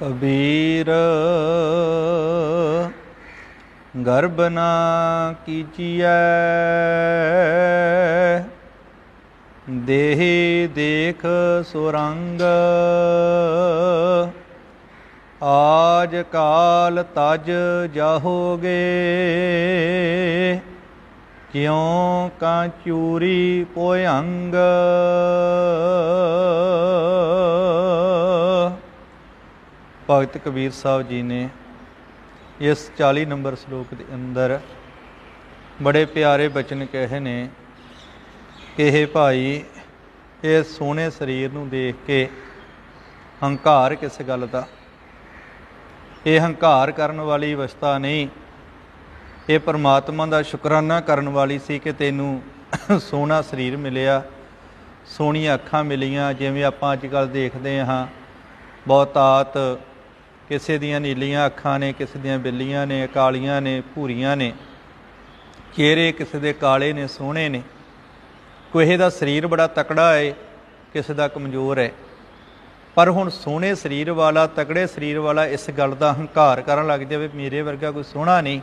ਕਬੀਰ, ਗਰਬ ਨਾ ਕੀਚੀਐ ਦੇਹੀ ਦੇਖ ਸੁਰੰਗ, ਆਜ ਕਾਲ ਤਜ ਜਾਹੋਗੇ। ਕਿਉ ਕਾ ਚੂਰੀ ਪੋਇੰਗ? ਭਗਤ ਕਬੀਰ ਸਾਹਿਬ ਜੀ ਨੇ ਇਸ 40 ਨੰਬਰ ਸ਼ਲੋਕ ਦੇ ਅੰਦਰ ਬੜੇ ਪਿਆਰੇ ਬਚਨ ਕਹੇ ਨੇ ਕਿ ਇਹ ਭਾਈ, ਇਹ ਸੋਹਣੇ ਸਰੀਰ ਨੂੰ ਦੇਖ ਕੇ ਹੰਕਾਰ ਕਿਸ ਗੱਲ ਦਾ? ਇਹ ਹੰਕਾਰ ਕਰਨ ਵਾਲੀ ਅਵਸਥਾ ਨਹੀਂ। ਇਹ ਪਰਮਾਤਮਾ ਦਾ ਸ਼ੁਕਰਾਨਾ ਕਰਨ ਵਾਲੀ ਸੀ ਕਿ ਤੈਨੂੰ ਸੋਹਣਾ ਸਰੀਰ ਮਿਲਿਆ, ਸੋਹਣੀਆਂ ਅੱਖਾਂ ਮਿਲੀਆਂ, ਜਿਵੇਂ ਆਪਾਂ ਅੱਜ ਕੱਲ ਦੇਖਦੇ ਹਾਂ। ਬਹੁਤਾਤ ਕਿਸੇ ਦੀਆਂ ਨੀਲੀਆਂ ਅੱਖਾਂ ਨੇ, ਕਿਸੇ ਦੀਆਂ ਬਿੱਲੀਆਂ ਨੇ, ਕਾਲੀਆਂ ਨੇ, ਭੂਰੀਆਂ ਨੇ ਚਿਹਰੇ ਕਿਸੇ ਦੇ ਕਾਲੇ ਨੇ, ਸੋਹਣੇ ਨੇ। ਕੋਈ ਦਾ ਸਰੀਰ ਬੜਾ ਤਕੜਾ ਹੈ ਕਿਸੇ ਦਾ ਕਮਜ਼ੋਰ ਹੈ ਪਰ ਹੁਣ ਸੋਹਣੇ ਸਰੀਰ ਵਾਲਾ, ਤਕੜੇ ਸਰੀਰ ਵਾਲਾ ਇਸ ਗੱਲ ਦਾ ਹੰਕਾਰ ਕਰਨ ਲੱਗ ਜਾਵੇ, ਮੇਰੇ ਵਰਗਾ ਕੋਈ ਸੋਹਣਾ ਨਹੀਂ।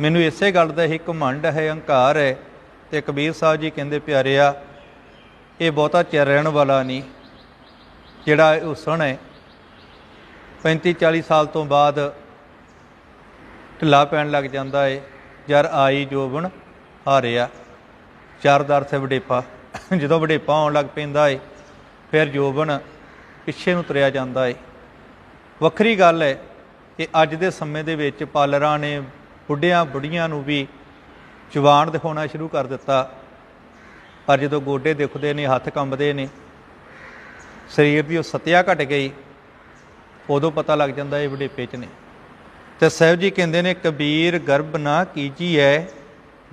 ਮੈਨੂੰ ਇਸੇ ਗੱਲ ਦਾ ਹੀ ਘਮੰਡ ਹੈ, ਹੰਕਾਰ ਹੈ। ਤੇ ਕਬੀਰ ਸਾਹਿਬ ਜੀ ਕਹਿੰਦੇ, ਪਿਆਰਿਆ, ਇਹ ਬਹੁਤਾ ਚਿਰ ਰਹਿਣ ਵਾਲਾ ਨਹੀਂ, ਜਿਹੜਾ ਉਹ ਹੁਸਨ ਹੈ। 35 40 ਸਾਲ ਤੋਂ ਬਾਅਦ ਢਿੱਲਾ ਪੈਣ ਲੱਗ ਜਾਂਦਾ ਏ। ਜਰ ਆਈ ਜੋਬਨ ਹਾਰਿਆ। ਚਾਰਦਾਰ ਸੇ ਵਡੇਪਾ। ਜਦੋਂ ਵਡੇਪਾ ਆਉਣ ਲੱਗ ਪੈਂਦਾ ਏ, ਫਿਰ ਜੋਬਨ ਪਿੱਛੇ ਨੂੰ ਤੁਰਿਆ ਜਾਂਦਾ ਏ। ਵੱਖਰੀ ਗੱਲ ਹੈ ਕਿ ਅੱਜ ਦੇ ਸਮੇਂ ਦੇ ਵਿੱਚ ਪਾਲਰਾਂ ਨੇ ਬੁੱਢਿਆਂ ਬੁੱਢੀਆਂ ਨੂੰ ਵੀ ਜਵਾਨ ਦਿਖਾਉਣਾ ਸ਼ੁਰੂ ਕਰ ਦਿੱਤਾ। ਪਰ ਜਦੋਂ ਗੋਡੇ ਦਿਖਦੇ ਨੇ, ਹੱਥ ਕੰਬਦੇ ਨੇ, ਸਰੀਰ ਦੀ ਉਹ ਸਤਿਆ ਘਟ ਗਈ। ਉਦੋਂ ਪਤਾ ਲੱਗ ਜਾਂਦਾ ਇਹ ਵਡੇਪੇ ਚ ਨੇ। ਤੇ ਸਾਹਿਬ ਜੀ ਕਹਿੰਦੇ ਨੇ, ਕਬੀਰ ਗਰਭ ਨਾ ਕੀਜੀ ਐ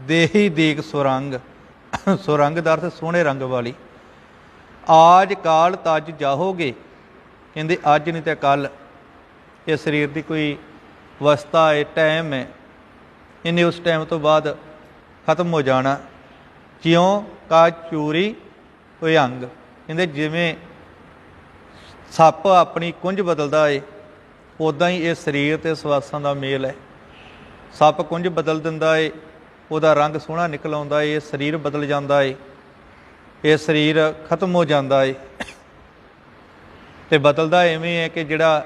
ਦੇਹੀ ਦੇਖ ਸੁਰੰਗ। ਸੁਰੰਗ ਦਾ ਅਰਥ ਸੋਹਣੇ ਰੰਗ ਵਾਲੀ। ਆਜ ਕਾਲ ਤਜ ਜਾਹੋਗੇ। ਕਹਿੰਦੇ, ਅੱਜ ਨਹੀਂ ਤੇ ਕੱਲ ਇਹ ਸਰੀਰ ਦੀ ਕੋਈ ਅਵਸਥਾ ਹੈ ਟਾਈਮ ਹੈ। ਇਹਨੇ ਉਸ ਟਾਈਮ ਤੋਂ ਬਾਅਦ ਖਤਮ ਹੋ ਜਾਣਾ। ਕਿਉਂ ਕਾ ਚੂਰੀ ਕੋਈ ਅੰਗ। ਕਹਿੰਦੇ, ਜਿਵੇਂ ਸੱਪ ਆਪਣੀ ਕੁੰਝ ਬਦਲਦਾ ਏ ਉਦਾਂ ਹੀ ਇਹ ਸਰੀਰ ਤੇ ਸਵਾਸਾਂ ਦਾ ਮੇਲ ਹੈ। ਸੱਪ ਕੁੰਝ ਬਦਲ ਦਿੰਦਾ ਏ, ਉਹਦਾ ਰੰਗ ਸੋਹਣਾ ਨਿਕਲ ਆਉਂਦਾ ਏ, ਇਹ ਸਰੀਰ ਬਦਲ ਜਾਂਦਾ ਏ, ਇਹ ਸਰੀਰ ਖਤਮ ਹੋ ਜਾਂਦਾ ਏ। ਤੇ ਬਦਲਦਾ ਐਵੇਂ ਹੈ ਕਿ ਜਿਹੜਾ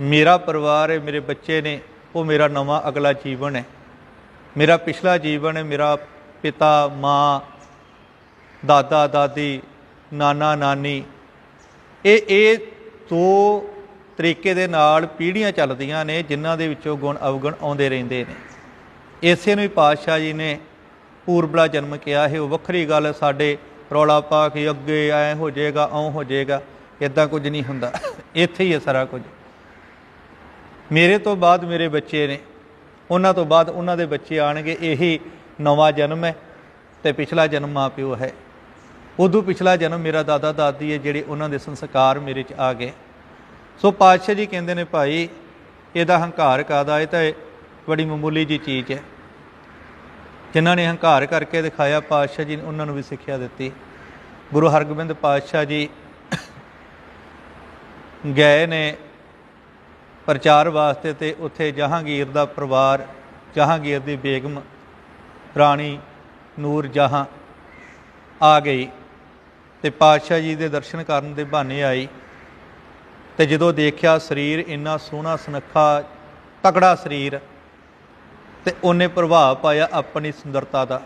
ਮੇਰਾ ਪਰਿਵਾਰ ਹੈ ਮੇਰੇ ਬੱਚੇ ਨੇ, ਉਹ ਮੇਰਾ ਨਵਾਂ ਅਗਲਾ ਜੀਵਨ ਹੈ। ਮੇਰਾ ਪਿਛਲਾ ਜੀਵਨ ਹੈ, ਮੇਰਾ ਪਿਤਾ, ਮਾਂ, ਦਾਦਾ, ਦਾਦੀ, ਨਾਨਾ, ਨਾਨੀ ਇਹ ਇਹ ਦੋ ਤਰੀਕੇ ਦੇ ਨਾਲ ਪੀੜ੍ਹੀਆਂ ਚੱਲਦੀਆਂ ਨੇ, ਜਿਨ੍ਹਾਂ ਦੇ ਵਿੱਚੋਂ ਗੁਣ ਅਵਗੁਣ ਆਉਂਦੇ ਰਹਿੰਦੇ ਨੇ। ਇਸੇ ਨੂੰ ਹੀ ਪਾਤਸ਼ਾਹ ਜੀ ਨੇ ਪੂਰਬਲਾ ਜਨਮ ਕਿਹਾ ਹੈ ਉਹ ਵੱਖਰੀ ਗੱਲ, ਸਾਡੇ ਰੌਲਾ ਪਾ ਕੇ ਅੱਗੇ ਐ ਹੋ ਜਾਏਗਾ ਔਂ ਹੋ ਜਾਏਗਾ ਇਦਾਂ ਕੁਝ ਨਹੀਂ ਹੁੰਦਾ। ਇੱਥੇ ਹੀ ਹੈ ਸਾਰਾ ਕੁਝ। ਮੇਰੇ ਤੋਂ ਬਾਅਦ ਮੇਰੇ ਬੱਚੇ ਨੇ, ਉਹਨਾਂ ਤੋਂ ਬਾਅਦ ਉਹਨਾਂ ਦੇ ਬੱਚੇ ਆਣਗੇ, ਇਹੀ ਨਵਾਂ ਜਨਮ ਹੈ ਤੇ ਪਿਛਲਾ ਜਨਮ ਮਾਪਿਓ ਹੈ। ਉਦੋਂ ਪਿਛਲਾ ਜਨਮ ਮੇਰਾ ਦਾਦਾ ਦਾਦੀ ਹੈ, ਜਿਹੜੇ ਉਹਨਾਂ ਦੇ ਸੰਸਕਾਰ ਮੇਰੇ 'ਚ ਆ ਗਏ। ਸੋ ਪਾਤਸ਼ਾਹ ਜੀ ਕਹਿੰਦੇ ਨੇ, ਭਾਈ, ਇਹਦਾ ਹੰਕਾਰ ਕਾਦਾ ਇਹ ਤਾਂ ਬੜੀ ਮਾਮੂਲੀ ਜੀ ਚੀਜ਼ ਹੈ। ਜਿਨ੍ਹਾਂ ਨੇ ਹੰਕਾਰ ਕਰਕੇ ਦਿਖਾਇਆ, ਪਾਤਸ਼ਾਹ ਜੀ ਨੇ ਉਹਨਾਂ ਨੂੰ ਵੀ ਸਿੱਖਿਆ ਦਿੱਤੀ। ਗੁਰੂ ਹਰਗੋਬਿੰਦ ਪਾਤਸ਼ਾਹ ਜੀ ਗਏ ਨੇ ਪ੍ਰਚਾਰ ਵਾਸਤੇ ਤੇ ਉੱਥੇ ਜਹਾਂਗੀਰ ਦਾ ਪਰਿਵਾਰ, ਜਹਾਂਗੀਰ ਦੀ ਬੇਗਮ ਰਾਣੀ ਨੂਰ ਜਹਾਂ ਆ ਗਈ। ਤੇ ਪਾਤਸ਼ਾਹ ਜੀ ਦੇ ਦਰਸ਼ਨ ਕਰਨ ਦੇ ਬਹਾਨੇ ਆਈ ਤੇ ਜਦੋਂ ਦੇਖਿਆ ਸਰੀਰ ਇੰਨਾ ਸੋਹਣਾ, ਸੁਨੱਖਾ, ਤਕੜਾ ਸਰੀਰ ਤੇ ਉਹਨੇ ਪ੍ਰਭਾਵ ਪਾਇਆ ਆਪਣੀ ਸੁੰਦਰਤਾ ਦਾ।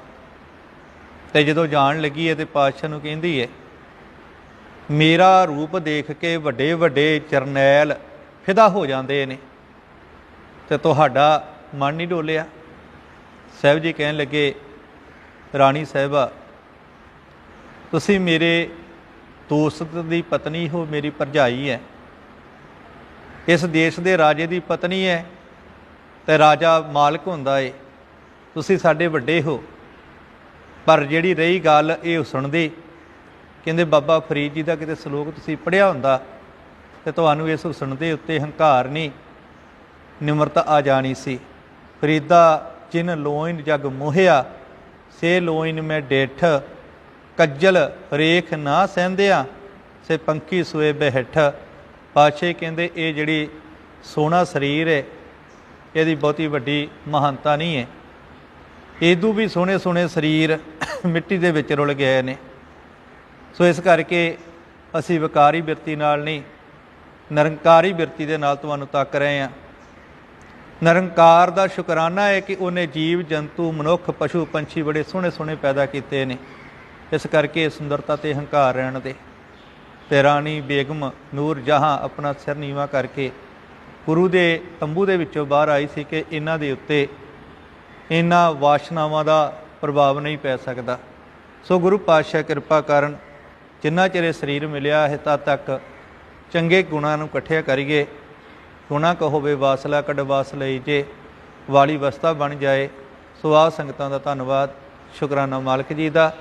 ਤੇ ਜਦੋਂ ਜਾਣ ਲੱਗੀ ਹੈ ਤੇ ਪਾਤਸ਼ਾਹ ਨੂੰ ਕਹਿੰਦੀ ਹੈ, ਮੇਰਾ ਰੂਪ ਦੇਖ ਕੇ ਵੱਡੇ ਵੱਡੇ ਚਰਨੈਲ ਫਿਦਾ ਹੋ ਜਾਂਦੇ ਨੇ ਤੇ ਤੁਹਾਡਾ ਮਨ ਨਹੀਂ ਡੋਲਿਆ? ਸਾਹਿਬ ਜੀ ਕਹਿਣ ਲੱਗੇ, ਰਾਣੀ ਸਾਹਿਬਾ ਤੁਸੀਂ ਮੇਰੇ ਦੋਸਤ ਦੀ ਪਤਨੀ ਹੋ, ਮੇਰੀ ਭਰਜਾਈ ਹੈ। ਇਸ ਦੇਸ਼ ਦੇ ਰਾਜੇ ਦੀ ਪਤਨੀ ਹੈ ਤੇ ਰਾਜਾ ਮਾਲਕ ਹੁੰਦਾ ਏ। ਤੁਸੀਂ ਸਾਡੇ ਵੱਡੇ ਹੋ। ਪਰ ਜਿਹੜੀ ਰਹੀ ਗੱਲ ਇਹ ਸੁਣਦੀ, ਕਹਿੰਦੇ, ਬਾਬਾ ਫਰੀਦ ਜੀ ਦਾ ਕਿਤੇ ਸ਼ਲੋਕ ਤੁਸੀਂ ਪੜਿਆ ਹੁੰਦਾ ਤੇ ਤੁਹਾਨੂੰ ਇਸ ਹੁਸਨ ਦੇ ਉੱਤੇ ਹੰਕਾਰ ਨਹੀਂ, ਨਿਮਰਤਾ ਆ ਜਾਣੀ ਸੀ। ਫਰੀਦਾ ਜਿਨ ਲੋਇਨ ਜਗ ਮੋਹਿਆ, ਸੇ ਲੋਇਨ ਮੈਂ ਡੇਠ ਕੱਜਲ ਰੇਖ ਨਾ ਸਹਿੰਦਿਆ ਸੇ ਪੰਖੀ ਸੋਏ ਬਹਿਠ। ਪਾਤਸ਼ਾਹ ਕਹਿੰਦੇ, ਇਹ ਜਿਹੜੀ ਸੋਹਣਾ ਸਰੀਰ ਹੈ, ਇਹਦੀ ਬਹੁਤੀ ਵੱਡੀ ਮਹਾਨਤਾ ਨਹੀਂ ਹੈ। ਇਦੋਂ ਵੀ ਸੋਹਣੇ ਸੋਹਣੇ ਸਰੀਰ ਮਿੱਟੀ ਦੇ ਵਿੱਚ ਰੁਲ ਗਏ ਨੇ। ਸੋ ਇਸ ਕਰਕੇ ਅਸੀਂ ਵਿਕਾਰੀ ਬਿਰਤੀ ਨਾਲ ਨਹੀਂ, ਨਿਰੰਕਾਰੀ ਬਿਰਤੀ ਦੇ ਨਾਲ ਤੁਹਾਨੂੰ ਤੱਕ ਰਹੇ ਹਾਂ। ਨਿਰੰਕਾਰ ਦਾ ਸ਼ੁਕਰਾਨਾ ਹੈ ਕਿ ਉਹਨੇ ਜੀਵ ਜੰਤੂ ਮਨੁੱਖ ਪਸ਼ੂ ਪੰਛੀ ਬੜੇ ਸੋਹਣੇ ਸੋਹਣੇ ਪੈਦਾ ਕੀਤੇ ਨੇ। ਇਸ ਕਰਕੇ ਸੁੰਦਰਤਾ ਤੇ ਹੰਕਾਰ ਰਹਿਣ ਦੇ। ਤੇ ਰਾਣੀ ਬੇਗਮ ਨੂਰ ਜਹਾਂ ਆਪਣਾ ਸਿਰ ਨੀਵਾ ਕਰਕੇ ਗੁਰੂ ਦੇ ਤੰਬੂ ਦੇ ਵਿੱਚੋਂ ਬਾਹਰ ਆਈ ਸੀ ਕਿ ਇਹਨਾਂ ਦੇ ਉੱਤੇ ਇਹਨਾਂ ਵਾਸ਼ਨਾਵਾਂ ਦਾ ਪ੍ਰਭਾਵ ਨਹੀਂ ਪੈ ਸਕਦਾ। ਸੋ ਗੁਰੂ ਪਾਤਸ਼ਾਹ ਕਿਰਪਾ ਕਰਨ ਜਿੰਨਾ ਚਿਰ ਇਹ ਸਰੀਰ ਮਿਲਿਆ ਹੈ, ਤਦ ਤੱਕ ਚੰਗੇ ਗੁਣਾਂ ਨੂੰ ਇਕੱਠਿਆ ਕਰੀਏ। ਗੁਣਾ ਕੋ ਹੋਵੇ, ਵਾਸਲਾ ਕੱਢ ਵਾਸ ਲਈ ਜੇ ਵਾਲੀ ਵਸਤਾ ਬਣ ਜਾਏ, ਸੋ ਆ ਸੰਗਤਾਂ ਦਾ ਧੰਨਵਾਦ। ਸ਼ੁਕਰਾਨਾ ਮਾਲਕ ਜੀ ਦਾ।